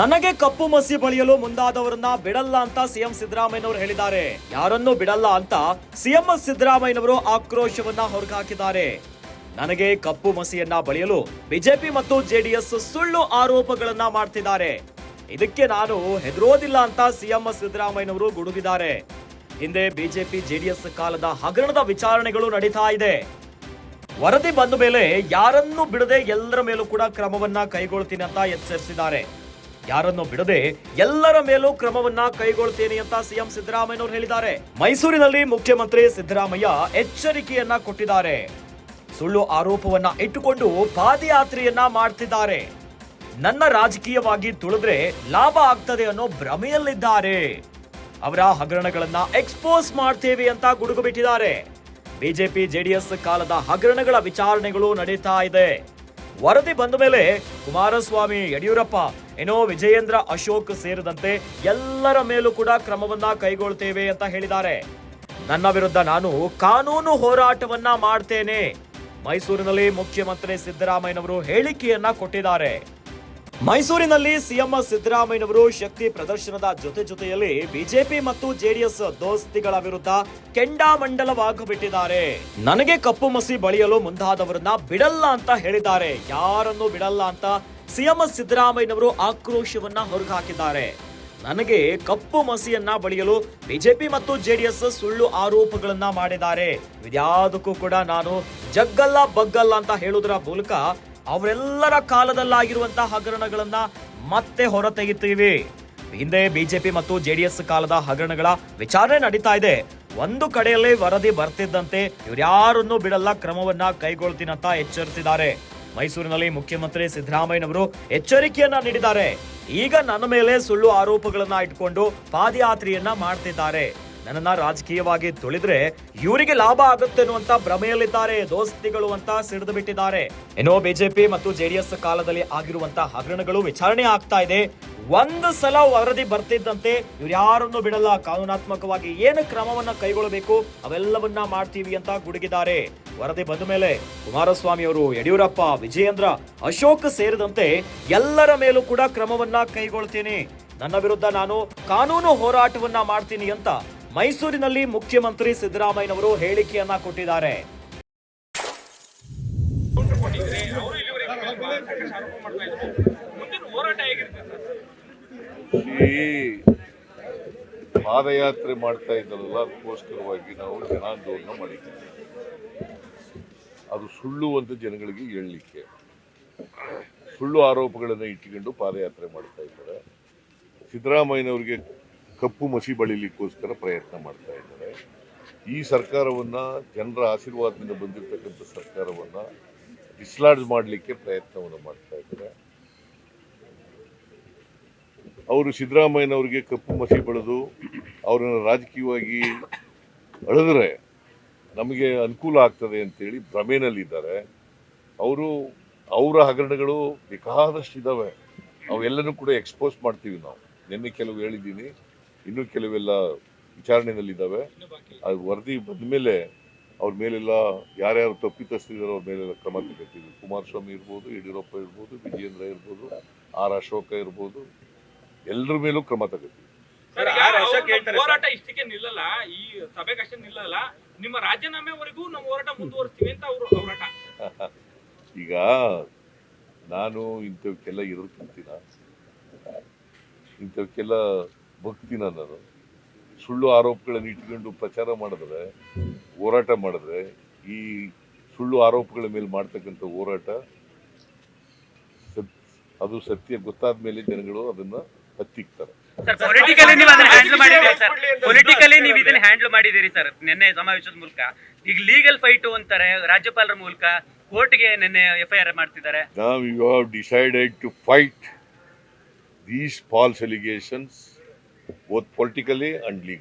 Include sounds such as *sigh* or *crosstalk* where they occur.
ನನಗೆ ಕಪ್ಪು ಮಸಿ ಬಳಿಯಲು ಮುಂದಾದವರನ್ನ ಬಿಡಲ್ಲ ಅಂತ ಸಿಎಂ ಸಿದ್ದರಾಮಯ್ಯನವರು ಹೇಳಿದ್ದಾರೆ. ಯಾರನ್ನೂ ಬಿಡಲ್ಲ ಅಂತ ಸಿಎಂ ಸಿದ್ದರಾಮಯ್ಯನವರು ಆಕ್ರೋಶವನ್ನ ಹೊರಗಾಕಿದ್ದಾರೆ. ನನಗೆ ಕಪ್ಪು ಮಸಿಯನ್ನ ಬಳಿಯಲು ಬಿಜೆಪಿ ಮತ್ತು ಜೆಡಿಎಸ್ ಸುಳ್ಳು ಆರೋಪಗಳನ್ನ ಮಾಡ್ತಿದ್ದಾರೆ. ಇದಕ್ಕೆ ನಾನು ಹೆದರೋದಿಲ್ಲ ಅಂತ ಸಿಎಂ ಸಿದ್ದರಾಮಯ್ಯನವರು ಗುಡುಗಿದ್ದಾರೆ. ಹಿಂದೆ ಬಿಜೆಪಿ, ಜೆಡಿಎಸ್ ಕಾಲದ ಹಗರಣದ ವಿಚಾರಣೆಗಳು ನಡೀತಾ ಇದೆ. ವರದಿ ಬಂದ ಮೇಲೆ ಯಾರನ್ನೂ ಬಿಡದೆ ಎಲ್ಲರ ಮೇಲೂ ಕೂಡ ಕ್ರಮವನ್ನ ಕೈಗೊಳ್ತೀನಿ ಅಂತ ಎಚ್ಚರಿಸಿದ್ದಾರೆ. ಯಾರನ್ನು ಬಿಡದೆ ಎಲ್ಲರ ಮೇಲೂ ಕ್ರಮವನ್ನ ಕೈಗೊಳ್ತೇನೆ ಅಂತ ಸಿಎಂ ಸಿದ್ದರಾಮಯ್ಯನವರು ಹೇಳಿದ್ದಾರೆ. ಮೈಸೂರಿನಲ್ಲಿ ಮುಖ್ಯಮಂತ್ರಿ ಸಿದ್ದರಾಮಯ್ಯ ಎಚ್ಚರಿಕೆಯನ್ನ ಕೊಟ್ಟಿದ್ದಾರೆ. ಸುಳ್ಳು ಆರೋಪವನ್ನ ಇಟ್ಟುಕೊಂಡು ಪಾದಯಾತ್ರೆಯನ್ನ ಮಾಡ್ತಿದ್ದಾರೆ. ನನ್ನ ರಾಜಕೀಯವಾಗಿ ತುಳಿದ್ರೆ ಲಾಭ ಆಗ್ತದೆ ಅನ್ನೋ ಭ್ರಮೆಯಲ್ಲಿದ್ದಾರೆ. ಅವರ ಹಗರಣಗಳನ್ನ ಎಕ್ಸ್ಪೋಸ್ ಮಾಡ್ತೇವೆ ಅಂತ ಗುಡುಗು ಬಿಟ್ಟಿದ್ದಾರೆ. ಬಿಜೆಪಿ, ಜೆಡಿಎಸ್ ಕಾಲದ ಹಗರಣಗಳ ವಿಚಾರಣೆಗಳು ನಡೀತಾ ಇದೆ. ವರದಿ ಬಂದ ಮೇಲೆ ಕುಮಾರಸ್ವಾಮಿ ಯಡಿಯೂರಪ್ಪ, ಏನೋ ವಿಜಯೇಂದ್ರ, ಅಶೋಕ್ ಸೇರಿದಂತೆ ಎಲ್ಲರ ಮೇಲೂ ಕೂಡ ಕ್ರಮವನ್ನ ಕೈಗೊಳ್ತೇವೆ ಅಂತ ಹೇಳಿದ್ದಾರೆ. ನನ್ನ ವಿರುದ್ಧ ನಾನು ಕಾನೂನು ಹೋರಾಟವನ್ನ ಮಾಡ್ತೇನೆ. ಮೈಸೂರಿನಲ್ಲಿ ಮುಖ್ಯಮಂತ್ರಿ ಸಿದ್ದರಾಮಯ್ಯನವರು ಹೇಳಿಕೆಯನ್ನ ಕೊಟ್ಟಿದ್ದಾರೆ. ಮೈಸೂರಿನಲ್ಲಿ ಸಿಎಂ ಸಿದ್ದರಾಮಯ್ಯನವರು ಶಕ್ತಿ ಪ್ರದರ್ಶನದ ಜೊತೆ ಜೊತೆಯಲ್ಲಿ ಬಿಜೆಪಿ ಮತ್ತು ಜೆಡಿಎಸ್ ದೋಸ್ತಿಗಳ ವಿರುದ್ಧ ಕೆಂಡಾಮಂಡಲವಾಗಬಿಟ್ಟಿದ್ದಾರೆ ನನಗೆ ಕಪ್ಪು ಮಸಿ ಬಳಿಯಲು ಮುಂದಾದವರನ್ನ ಬಿಡಲ್ಲ ಅಂತ ಹೇಳಿದ್ದಾರೆ. ಯಾರನ್ನು ಬಿಡಲ್ಲ ಅಂತ ಸಿಎಂ ಸಿದ್ದರಾಮಯ್ಯನವರು ಆಕ್ರೋಶವನ್ನ ಹೊರಗಾಕಿದ್ದಾರೆ. ನನಗೆ ಕಪ್ಪು ಮಸಿಯನ್ನ ಬಳಿಯಲು ಬಿಜೆಪಿ ಮತ್ತು ಜೆಡಿಎಸ್ ಸುಳ್ಳು ಆರೋಪಗಳನ್ನ ಮಾಡಿದ್ದಾರೆ. ಇದ್ಯಾವುದಕ್ಕೂ ಕೂಡ ನಾನು ಜಗ್ಗಲ್ಲ ಬಗ್ಗಲ್ಲ ಅಂತ ಹೇಳುವುದರ ಮೂಲಕ ಅವರೆಲ್ಲರ ಕಾಲದಲ್ಲಾಗಿರುವಂತಹ ಹಗರಣಗಳನ್ನ ಮತ್ತೆ ಹೊರತೆಗಿತೀವಿ ಹಿಂದೆ ಬಿಜೆಪಿ ಮತ್ತು ಜೆಡಿಎಸ್ ಕಾಲದ ಹಗರಣಗಳ ವಿಚಾರಣೆ ನಡೀತಾ ಇದೆ. ಒಂದು ಕಡೆಯಲ್ಲಿ ವರದಿ ಬರ್ತಿದ್ದಂತೆ ಇವ್ರ್ಯಾರನ್ನೂ ಬಿಡಲ್ಲ, ಕ್ರಮವನ್ನ ಕೈಗೊಳ್ತೀನಂತ ಎಚ್ಚರಿಸಿದ್ದಾರೆ. ಮೈಸೂರಿನಲ್ಲಿ ಮುಖ್ಯಮಂತ್ರಿ ಸಿದ್ದರಾಮಯ್ಯನವರು ಎಚ್ಚರಿಕೆಯನ್ನ ನೀಡಿದ್ದಾರೆ. ಈಗ ನನ್ನ ಮೇಲೆ ಸುಳ್ಳು ಆರೋಪಗಳನ್ನ ಇಟ್ಕೊಂಡು ಪಾದಯಾತ್ರೆಯನ್ನ ಮಾಡ್ತಿದ್ದಾರೆ. ನನ್ನನ್ನ ರಾಜಕೀಯವಾಗಿ ತುಳಿದ್ರೆ ಇವರಿಗೆ ಲಾಭ ಆಗುತ್ತೆ ಅನ್ನುವಂತ ಭ್ರಮೆಯಲ್ಲಿದ್ದಾರೆ, ದೋಸ್ತಿಗಳು ಅಂತ ಸಿಡಿದು ಬಿಟ್ಟಿದ್ದಾರೆ. ಏನೋ ಬಿಜೆಪಿ ಮತ್ತು ಜೆಡಿಎಸ್ ಕಾಲದಲ್ಲಿ ಆಗಿರುವಂತ ಹಗರಣಗಳು ವಿಚಾರಣೆ ಆಗ್ತಾ ಇದೆ. ಒಂದು ಸಲ ವರದಿ ಬರ್ತಿದ್ದಂತೆ ಇವ್ರು ಯಾರನ್ನು ಬಿಡಲ್ಲ. ಕಾನೂನಾತ್ಮಕವಾಗಿ ಏನು ಕ್ರಮವನ್ನ ಕೈಗೊಳ್ಳಬೇಕು? ಅವೆಲ್ಲವನ್ನ ಮಾಡ್ತೀವಿ ಅಂತ ಗುಡುಗಿದ್ದಾರೆ. ವರದಿ ಬಂದ ಮೇಲೆ ಕುಮಾರಸ್ವಾಮಿ ಅವರು, ಯಡಿಯೂರಪ್ಪ, ವಿಜಯೇಂದ್ರ, ಅಶೋಕ್ ಸೇರಿದಂತೆ ಎಲ್ಲರ ಮೇಲೂ ಕೂಡ ಕ್ರಮವನ್ನ ಕೈಗೊಳ್ತೀನಿ. ನನ್ನ ವಿರುದ್ಧ ನಾನು ಕಾನೂನು ಹೋರಾಟವನ್ನ ಮಾಡ್ತೀನಿ ಅಂತ ಮೈಸೂರಿನಲ್ಲಿ ಮುಖ್ಯಮಂತ್ರಿ ಸಿದ್ದರಾಮಯ್ಯನವರು ಹೇಳಿಕೆಯನ್ನ ಕೊಟ್ಟಿದ್ದಾರೆ. ಈ ಪಾದಯಾತ್ರೆ ಮಾಡ್ತಾ ಇದ್ದಲ್ಲ, ಅದಕ್ಕೋಸ್ಕರವಾಗಿ ನಾವು ಜನಾಂದೋಲನ ಮಾಡಿದ್ದೀವಿ. ಅದು ಸುಳ್ಳು ಅಂತ ಜನಗಳಿಗೆ ಹೇಳಲಿಕ್ಕೆ. ಸುಳ್ಳು ಆರೋಪಗಳನ್ನು ಇಟ್ಟುಕೊಂಡು ಪಾದಯಾತ್ರೆ ಮಾಡ್ತಾ ಇದ್ದಾರೆ. ಸಿದ್ದರಾಮಯ್ಯನವರಿಗೆ ಕಪ್ಪು ಮಸಿ ಬಳಿಲಿಕ್ಕೋಸ್ಕರ ಪ್ರಯತ್ನ ಮಾಡ್ತಾ ಇದ್ದಾರೆ. ಈ ಸರ್ಕಾರವನ್ನ ಜನರ ಆಶೀರ್ವಾದದಿಂದ ಬಂದಿರತಕ್ಕಂಥ ಸರ್ಕಾರವನ್ನ ಡಿಸ್ಲಾಡ್ಜ್ ಮಾಡಲಿಕ್ಕೆ ಪ್ರಯತ್ನವನ್ನು ಮಾಡ್ತಾ ಇದ್ದಾರೆ. ಅವರು ಸಿದ್ದರಾಮಯ್ಯನವರಿಗೆ ಕಪ್ಪು ಮಸಿ ಬಳಿದು ಅವರನ್ನು ರಾಜಕೀಯವಾಗಿ ಅಳೆದ್ರೆ ನಮಗೆ ಅನುಕೂಲ ಆಗ್ತದೆ ಅಂತೇಳಿ ಭ್ರಮೆನಲ್ಲಿದ್ದಾರೆ. ಅವರು, ಅವರ ಹಗರಣಗಳು ಬೇಕಾದಷ್ಟು ಇದ್ದಾವೆ ಅವೆಲ್ಲನೂ ಕೂಡ ಎಕ್ಸ್ಪೋಸ್ ಮಾಡ್ತೀವಿ ನಾವು. ನಿನ್ನೆ ಕೆಲವು ಹೇಳಿದ್ದೀನಿ. ಇನ್ನೂ ಕೆಲವೆಲ್ಲ ವಿಚಾರಣೆಯಲ್ಲಿದ್ದಾವೆ ಅದು ವರದಿ ಬಂದ ಮೇಲೆ ಅವ್ರ ಮೇಲೆಲ್ಲ ಯಾರ್ಯಾರು ತಪ್ಪಿತಸ್ತಿದಾರೋ ಅವ್ರ ಮೇಲೆಲ್ಲ ಕ್ರಮ ತಗೋತೀವಿ. ಕುಮಾರಸ್ವಾಮಿ ಇರ್ಬೋದು ಯಡಿಯೂರಪ್ಪ ಇರ್ಬೋದು ವಿಜಯೇಂದ್ರ ಇರ್ಬೋದು ಆರ್ ಅಶೋಕ ಇರ್ಬೋದು ಎಲ್ಲರ ಮೇಲೂ ಕ್ರಮ ತಗೋತೀವಿ. ಹೋರಾಟ ಇಷ್ಟಕ್ಕೆ ನಿಲ್ಲಲ್ಲ. ಈ ಸಭೆಗಷ್ಟೇ ನಿಲ್ಲಲ್ಲ. ನಿಮ್ಮ ರಾಜೀನಾಮೆವರೆಗೂ ನಾವು ಹೋರಾಟ ಮುಂದುವರಿಸ್ತೀವಿ ಅಂತ ಅವರು ಹೋರಾಟ. *laughs* ಈಗ ನಾನು ಇಂಥವಕ್ಕೆಲ್ಲ ಎದುರ್ಕೊಂತೀನ ಇಂಥವಕ್ಕೆಲ್ಲ ಭಕ್ತಿನ ನಾನು ಸುಳ್ಳು ಆರೋಪಗಳನ್ನು ಇಟ್ಕೊಂಡು ಪ್ರಚಾರ ಮಾಡಿದ್ರೆ ಹೋರಾಟ ಮಾಡಿದ್ರೆ ಈ ಸುಳ್ಳು ಆರೋಪಗಳ ಮೇಲೆ ಮಾಡ್ತಕ್ಕಂಥ ಹೋರಾಟ ಅದು ಸತ್ಯ ಗೊತ್ತಾದ ಮೇಲೆ ಜನಗಳು ಅದನ್ನ ಹತ್ತಿಕ್ತಾರೆ. ಸರ್ ಪೊಲಿಟಿಕಲಿ ನೀವು ಇದನ್ನ ಹ್ಯಾಂಡಲ್ ಮಾಡಿದ್ದೀರಿ ಸರ್ ನಿನ್ನೆ ಸಮಾವೇಶದ ಮೂಲಕ. ಈಗ ಲೀಗಲ್ ಫೈಟ್ ಅಂತಾರೆ ರಾಜ್ಯಪಾಲರ ಮೂಲಕ ಕೋರ್ಟ್ಗೆ ನಿನ್ನೆ ಎಫ್ಐಆರ್ ಮಾಡ್ತಿದ್ದಾರೆ. ನಾವು you have decided to fight these false allegations. Both politically and legally.